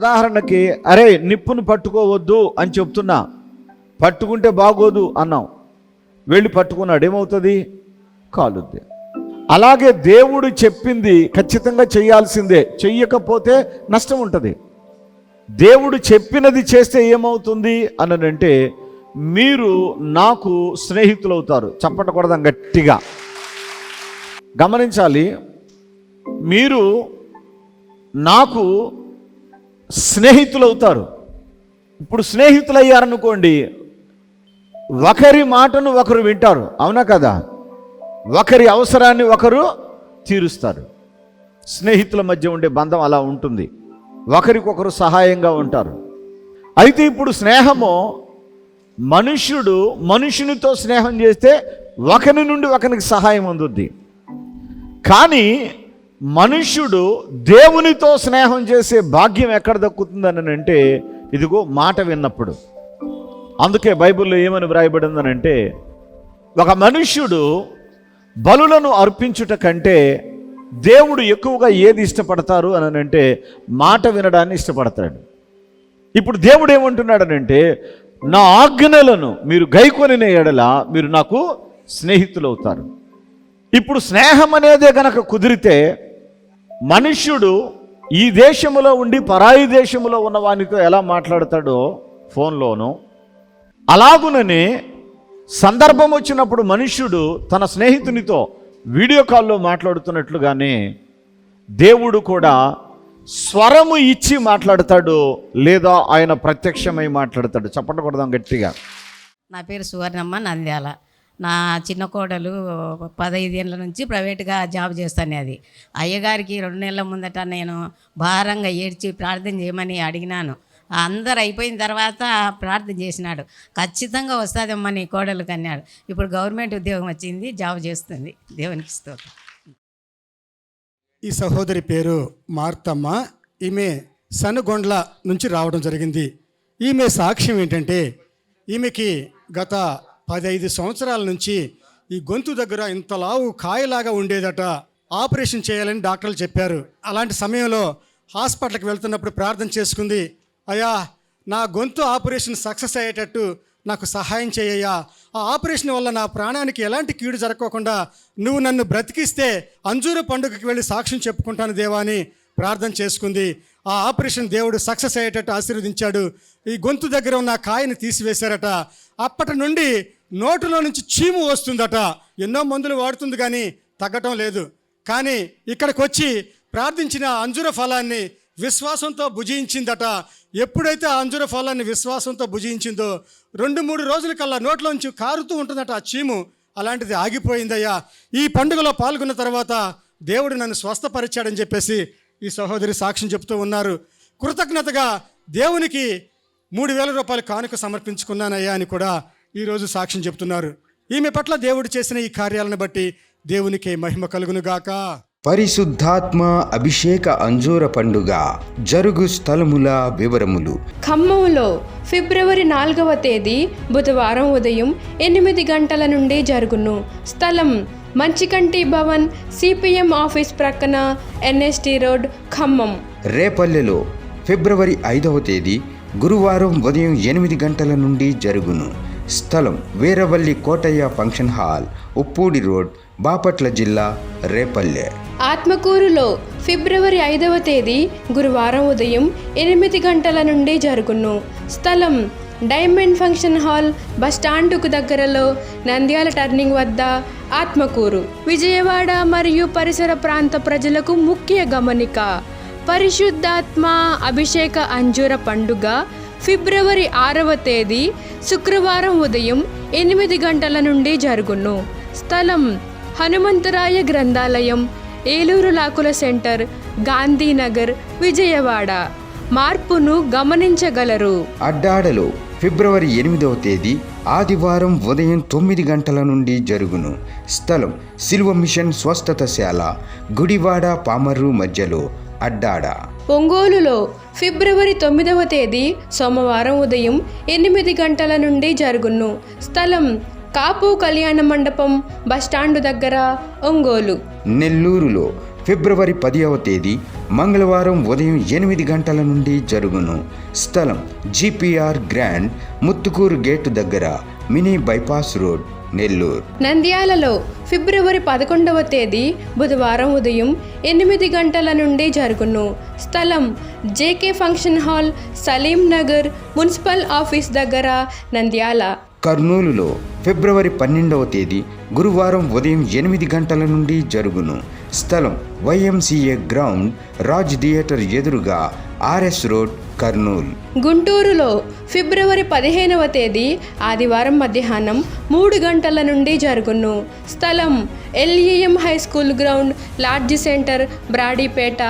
ఉదాహరణకి అరే నిప్పును పట్టుకోవద్దు అని చెప్తున్నా. పట్టుకుంటే బాగోదు అన్నాం. వెళ్ళి పట్టుకున్నాడు. ఏమవుతుంది? కాలుద్ది. అలాగే దేవుడు చెప్పింది ఖచ్చితంగా చేయాల్సిందే. చెయ్యకపోతే నష్టం ఉంటుంది. దేవుడు చెప్పినది చేస్తే ఏమవుతుంది అనంటే మీరు నాకు స్నేహితులు అవుతారు చప్పటకూడదాం గట్టిగా. గమనించాలి మీరు నాకు స్నేహితులు అవుతారు ఇప్పుడు స్నేహితులు అయ్యారనుకోండి ఒకరి మాటను ఒకరు వింటారు. అవునా కదా? ఒకరి అవసరాన్ని ఒకరు తీరుస్తారు. స్నేహితుల మధ్య ఉండే బంధం అలా ఉంటుంది. ఒకరికొకరు సహాయంగా ఉంటారు. అయితే ఇప్పుడు స్నేహము మనుష్యుడు మనుషునితో స్నేహం చేస్తే ఒకరి నుండి ఒకరికి సహాయం అందుద్ది. కానీ మనుష్యుడు దేవునితో స్నేహం చేసే భాగ్యం ఎక్కడ దక్కుతుందని అంటే ఇదిగో మాట విన్నప్పుడు. అందుకే బైబిల్లో ఏమని వ్రాయబడిందనంటే ఒక మనుష్యుడు బలులను అర్పించుట కంటే దేవుడు ఎక్కువగా ఏది ఇష్టపడతారు అని అంటే మాట వినడాన్ని ఇష్టపడతాడు. ఇప్పుడు దేవుడు ఏమంటున్నాడనంటే నా ఆజ్ఞలను మీరు గైకొనిన ఎడల మీరు నాకు స్నేహితులవుతారు. ఇప్పుడు స్నేహం అనేదే గనక కుదిరితే మనుష్యుడు ఈ దేశంలో ఉండి పరాయి దేశంలో ఉన్న వానితో ఎలా మాట్లాడతాడో ఫోన్లోనూ. అలాగునని సందర్భం వచ్చినప్పుడు మనుష్యుడు తన స్నేహితునితో వీడియో కాల్లో మాట్లాడుతున్నట్లుగానే దేవుడు కూడా స్వరము ఇచ్చి మాట్లాడతాడు లేదా ఆయన ప్రత్యక్షమై మాట్లాడతాడు. చెప్పకూడదాం గట్టిగా. నా పేరు సువర్ణమ్మ నంద్యాల. నా చిన్న కోడలు పదహైదేళ్ళ నుంచి ప్రైవేట్గా జాబ్ చేస్తాను అది. అయ్యగారికి రెండు నెలల ముందట నేను భారంగా ఏడ్చి ప్రార్థన చేయమని అడిగినాను. అందరు అయిపోయిన తర్వాత ప్రార్థన చేసినాడు. ఖచ్చితంగా వస్తుందమ్మా నీ కోడలు కన్నాడు ఇప్పుడు గవర్నమెంట్ ఉద్యోగం వచ్చింది జాబ్ చేస్తుంది. దేవునికి స్తోత్రం. ఈ సహోదరి పేరు మార్తమ్మ. ఈమె సనుగొండ్ల నుంచి రావడం జరిగింది. ఈమె సాక్ష్యం ఏంటంటే ఈమెకి గత పదహైదు సంవత్సరాల నుంచి ఈ గొంతు దగ్గర ఇంత లావు కాయలాగా ఉండేదట. ఆపరేషన్ చేయాలని డాక్టర్లు చెప్పారు. అలాంటి సమయంలో హాస్పిటల్కి వెళ్తున్నప్పుడు ప్రార్థన చేసుకుంది అయ్యా నా గొంతు ఆపరేషన్ సక్సెస్ అయ్యేటట్టు నాకు సహాయం చేయయ్యా. ఆ ఆపరేషన్ వల్ల నా ప్రాణానికి ఎలాంటి కీడు జరగకుండా నువ్వు నన్ను బ్రతికిస్తే అంజూరు పండుగకి వెళ్ళి సాక్ష్యం చెప్పుకుంటాను దేవా అని ప్రార్థన చేసుకుంది. ఆ ఆపరేషన్ దేవుడు సక్సెస్ అయ్యేటట్టు ఆశీర్వదించాడు. ఈ గొంతు దగ్గర ఉన్న కాయని తీసివేశారట. అప్పటి నుండి నోటులో నుంచి చీము వస్తుందట. ఎన్నో మందులు వాడుతుంది కానీ తగ్గటం లేదు. కానీ ఇక్కడికి వచ్చి ప్రార్థించిన అంజుర ఫలాన్ని విశ్వాసంతో భుజించిందట. ఎప్పుడైతే ఆ అంజుర ఫలాన్ని విశ్వాసంతో భుజించిందో రెండు మూడు రోజుల కల్లా నోట్లోంచి కారుతూ ఉంటుందట ఆ చీము. అలాంటిది ఆగిపోయిందయ్యా. ఈ పండుగలో పాల్గొన్న తర్వాత దేవుడు నన్ను స్వస్థపరిచాడని చెప్పేసి ఈ సహోదరి సాక్ష్యం చెప్తూ ఉన్నారు. కృతజ్ఞతగా దేవునికి మూడు వేల రూపాయలు కానుక సమర్పించుకున్నానయ్యా అని కూడా ఈరోజు సాక్ష్యం చెప్తున్నారు ఈమె పట్ల దేవుడు చేసిన ఈ కార్యాలను బట్టి దేవునికి మహిమ కలుగునుగాక పరిశుద్ధాత్మ అభిషేక అంజూర పండుగ జరుగు స్థలముల వివరములు. ఖమ్మంలో ఫిబ్రవరి నాలుగవ తేదీ బుధవారం ఉదయం ఎనిమిది గంటల నుండి జరుగును. స్థలం మంచికంటి భవన్ సిపిఎం ఆఫీస్ ప్రక్కన ఎన్ఎస్టి రోడ్ ఖమ్మం. రేపల్లెలో ఫిబ్రవరి ఐదవ తేదీ గురువారం ఉదయం ఎనిమిది గంటల నుండి జరుగును. స్థలం Veeravalli Kotaiah function hall Uppudi road Bapatla జిల్లా రేపల్లె. ఆత్మకూరులో ఫిబ్రవరి ఐదవ తేదీ గురువారం ఉదయం ఎనిమిది గంటల నుండి జరుగును. స్థలం డైమండ్ ఫంక్షన్ హాల్ బస్టాండుకు దగ్గరలో నంద్యాల టర్నింగ్ వద్ద ఆత్మకూరు. విజయవాడ మరియు పరిసర ప్రాంత ప్రజలకు ముఖ్య గమనిక. పరిశుద్ధాత్మ అభిషేక అంజూర పండుగ ఫిబ్రవరి ఆరవ తేదీ శుక్రవారం ఉదయం ఎనిమిది గంటల నుండి జరుగును. స్థలం హనుమంతరాయ గ్రంథాలయం ఏలూరు లాకుల సెంటర్ గాంధీనగర్ విజయవాడ. మార్పును గమనించగలరు. అడ్డాడలో ఫిబ్రవరి ఎనిమిదవ తేదీ ఆదివారం ఉదయం తొమ్మిది గంటల నుండి జరుగును. స్థలం సిల్వ మిషన్ స్వస్థతశాల గుడివాడ పామర్రు మధ్యలో అడ్డాడ. ఒంగోలులో ఫిబ్రవరి తొమ్మిదవ తేదీ సోమవారం ఉదయం ఎనిమిది గంటల నుండి జరుగును. స్థలం కాపు కళ్యాణ మండపం బస్టాండు దగ్గర ఒంగోలు. నెల్లూరులో ఫిబ్రవరి పదివ తేదీ మంగళవారం ఉదయం ఎనిమిది గంటల నుండి జరుగును. స్థలం జీపీఆర్ గ్రాండ్ ముత్తుకూరు గేటు దగ్గర మినీ బైపాస్ రోడ్. నెల్లూరు. నంద్యాలలో ఫిబ్రవరి పదకొండవ తేదీ బుధవారం ఉదయం ఎనిమిది గంటల నుండి జరుగును. స్థలం JK function hall Salim Nagar municipal office దగ్గర నంద్యాల. కర్నూలులో ఫిబ్రవరి పన్నెండవ తేదీ గురువారం ఉదయం ఎనిమిది గంటల నుండి జరుగును. స్థలం వైఎంసీఏ గ్రౌండ్ రాజ్ థియేటర్ ఎదురుగా ఆర్ఎస్ రోడ్ కర్నూలు. గుంటూరులో ఫిబ్రవరి పదిహేనవ తేదీ ఆదివారం మధ్యాహ్నం మూడు గంటల నుండి జరుగును. స్థలం LEM high school ground lodge centre Brodipet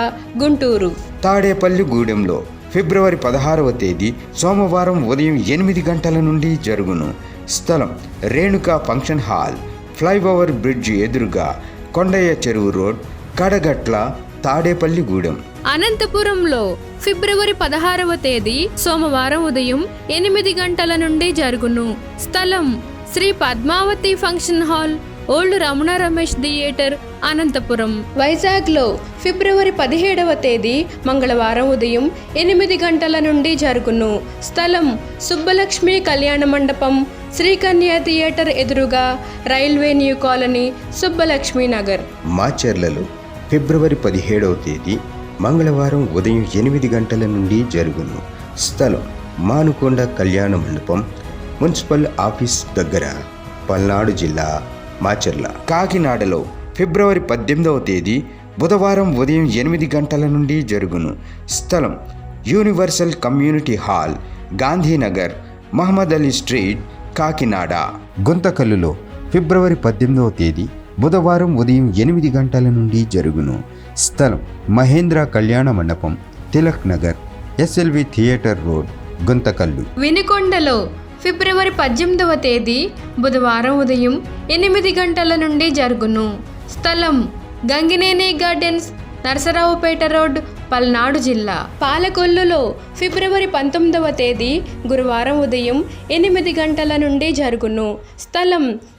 Guntur. Tadepalli గూడెంలో ఫిబ్రవరి పదహారవ తేదీ సోమవారం ఉదయం ఎనిమిది గంటల నుండి జరుగును. స్థలం Renuka function hall flyover bridge ఎదురుగా కొండయ్య చెరువు రోడ్ కడగట్ల తాడేపల్లి గూడెం. అనంతపురంలో ఫిబ్రవరి పదహారవ తేదీ సోమవారం ఉదయం ఎనిమిది గంటల నుండి జరుగును. స్థలం Shri Padmavathi function hall old Ramana Ramesh theatre Anantapur. వైజాగ్లో ఫిబ్రవరి పదిహేడవ తేదీ మంగళవారం ఉదయం ఎనిమిది గంటల నుండి జరుగును. స్థలం సుబ్బలక్ష్మి కళ్యాణ మండపం శ్రీకన్య థియేటర్ ఎదురుగా railway new colony Subbalakshmi Nagar. మాచర్లలో ఫిబ్రవరి పదిహేడవ తేదీ మంగళవారం ఉదయం ఎనిమిది గంటల నుండి జరుగును. స్థలం మానుకొండ కళ్యాణ మండపం మున్సిపల్ ఆఫీస్ దగ్గర పల్నాడు జిల్లా మాచర్ల. కాకినాడలో ఫిబ్రవరి పద్దెనిమిదవ తేదీ బుధవారం ఉదయం ఎనిమిది గంటల నుండి జరుగును. స్థలం universal community hall Gandhinagar Mohammed Ali street Kakinada. గుంతకల్లులో ఫిబ్రవరి పద్దెనిమిదవ తేదీ బుధవారం ఉదయం ఎనిమిది గంటల నుండి జరుగును. స్థలం మహేంద్ర కళ్యాణ మండపం Tilak Nagar SLV theatre road Guntakal. వినుకొండలో ఫిబ్రవరి పద్దెనిమిదవ తేదీ బుధవారం ఉదయం ఎనిమిది గంటల నుండి జరుగును. స్థలం గంగినేని గార్డెన్స్ నరసరావుపేట రోడ్ పల్నాడు జిల్లా. పాలకొల్లులో ఫిబ్రవరి పంతొమ్మిదవ తేదీ గురువారం ఉదయం ఎనిమిది గంటల నుండి జరుగును. స్థలం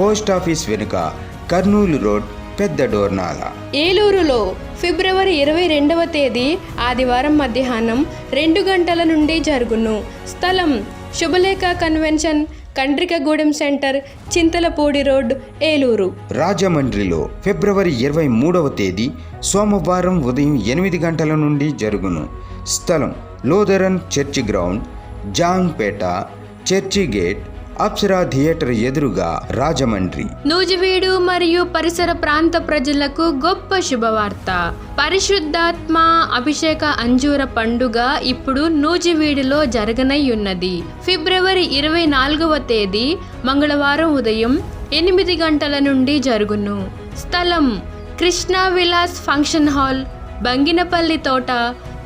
పోస్ట్ ఆఫీస్ వెనుక కర్నూలు రోడ్ పెద్ద డోర్నాల. ఏలూరులో ఫిబ్రవరి ఇరవై రెండవ తేదీ ఆదివారం మధ్యాహ్నం రెండు గంటల నుండి జరుగును. స్థలం Subhalekha convention Kandrikagudem centre Chintalapudi road Eluru. రాజమండ్రిలో ఫిబ్రవరి ఇరవై మూడవ తేదీ సోమవారం ఉదయం ఎనిమిది గంటల నుండి జరుగును. స్థలం Lutheran church ground Jangpet church gate Apsara theatre ఎదురుగా రాజమండ్రి. నూజివీడు మరియు పరిసర ప్రాంత ప్రజలకు గొప్ప శుభవార్త. పరిశుద్ధాత్మ అభిషేక అంజూర పండుగ ఇప్పుడు నూజివీడులో జరగనయ్యున్నది. ఫిబ్రవరి ఇరవై నాలుగవ తేదీ మంగళవారం ఉదయం ఎనిమిది గంటల నుండి జరుగును. స్థలం కృష్ణా విలాస్ ఫంక్షన్ హాల్ బంగినపల్లి తోట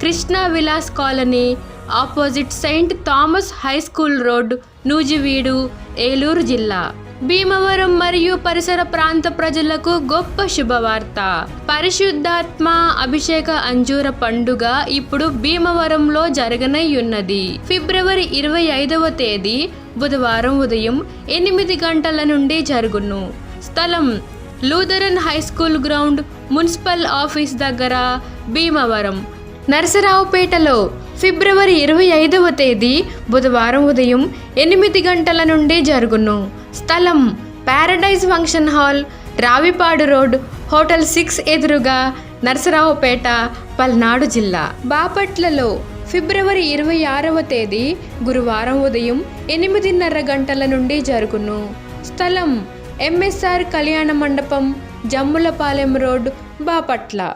Krishna Vilas colony opposite Saint Thomas high school road Nuzvid Eluru జిల్లా. భీమవరం మరియు పరిసర ప్రాంత ప్రజలకు గొప్ప శుభవార్త. పరిశుద్ధాత్మ అభిషేక అంజూర పండుగ ఇప్పుడు భీమవరంలో జరగనయ్యున్నది. ఫిబ్రవరి ఇరవై ఐదవ తేదీ బుధవారం ఉదయం ఎనిమిది గంటల నుండి జరుగును. స్థలం Lutheran high school ground municipal office దగ్గర భీమవరం. నరసరావుపేటలో ఫిబ్రవరి ఇరవై ఐదవ తేదీ బుధవారం ఉదయం ఎనిమిది గంటల నుండి జరుగును. స్థలం Paradise function hall Ravipadu road hotel six ఎదురుగా నరసరావుపేట పల్నాడు జిల్లా. బాపట్లలో ఫిబ్రవరి ఇరవై ఆరవ తేదీ గురువారం ఉదయం ఎనిమిదిన్నర గంటల నుండి జరుగును. స్థలం ఎంఎస్ఆర్ కళ్యాణ మండపం జమ్ములపాలెం రోడ్ బాపట్ల.